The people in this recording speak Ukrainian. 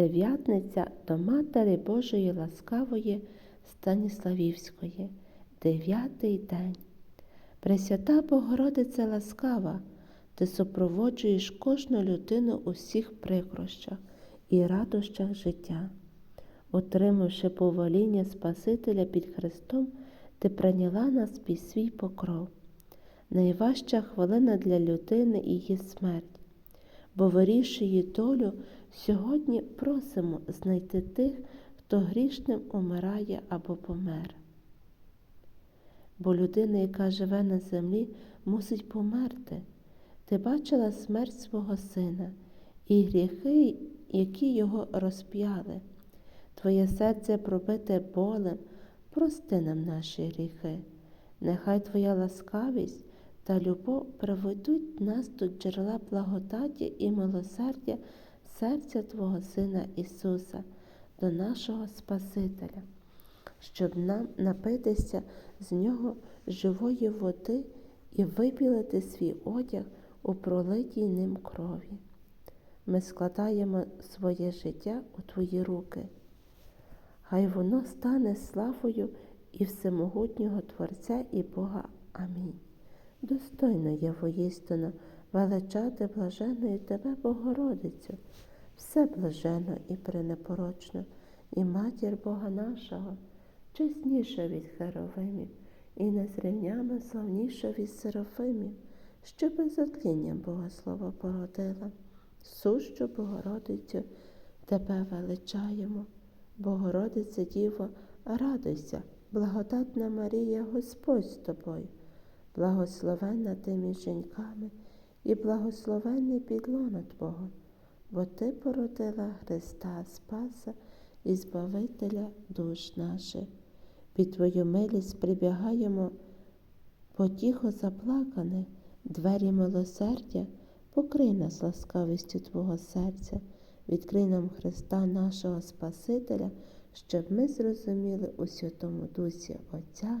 Дев'ятниця до Матері Божої ласкавої Станіславівської, дев'ятий день. Пресвята Богородице ласкава, ти супроводжуєш кожну людину у всіх прикрощах і радощах життя. Отримавши повоління Спасителя під Христом, ти прийняла нас під свій покров. Найважча хвилина для людини і її смерть, бо вирішує долю, сьогодні просимо знайти тих, хто грішним умирає або помер. Бо людина, яка живе на землі, мусить померти. Ти бачила смерть свого сина і гріхи, які його розп'яли. Твоє серце пробите болем, прости нам наші гріхи. Нехай Твоя ласкавість та любов приведуть нас до джерела благодаті і милосердя серця Твого Сина Ісуса, до нашого Спасителя, щоб нам напитися з Нього живої води і вибілити свій одяг у пролитій ним крові. Ми складаємо своє життя у Твої руки. Хай воно стане славою і всемогутнього Творця і Бога. Амінь. Достойно є воістину величати блаженою Тебе, Богородицю, все блаженно і пренепорочно, і матір Бога нашого, чесніша від Херовимів, і незрівняно славніша від Серафимів, що без отління Богослова породила. Сущу Богородицю Тебе величаємо. Богородице Діво, радуйся, благодатна Марія, Господь з тобою, благословенна ти між жінками і благословенний підлона Твого, бо Ти породила Христа Спаса і Збавителя душ наших. Під Твою милість прибігаємо потіхо заплакане, двері милосердя, покрий нас ласкавістю Твого серця. Відкрий нам Христа нашого Спасителя, щоб ми зрозуміли у Святому Дусі Отця.